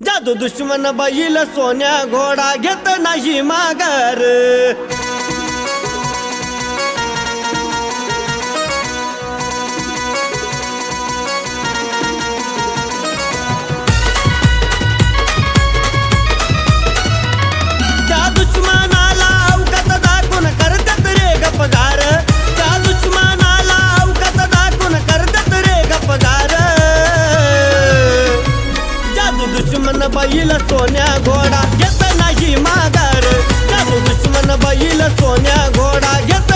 जादू दुश्मन बैल सोन्या घोडा घेत नाही मागर दुश्मन बैल सोन्या घोडा घेत नाही माघार दुश्मन बैल सोन्या घोडा घेत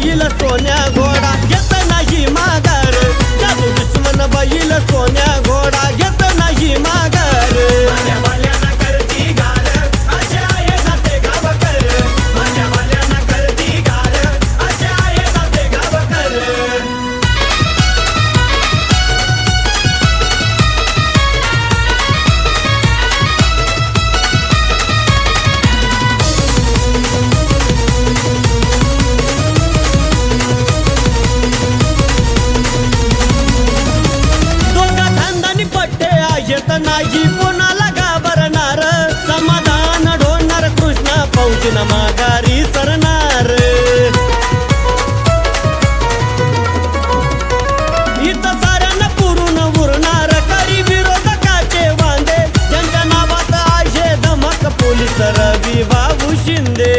Y la soñaba त्यात नाही कोणाला घाबरणार. समाधान ढोणार कृष्णा पौजन माघारी सरणार. इथं साऱ्यानं पुरून उरणार. करी विरोधकाचे वांदे ज्यांच्या नावात आशे धमक पोलीस रवी बाबू शिंदे.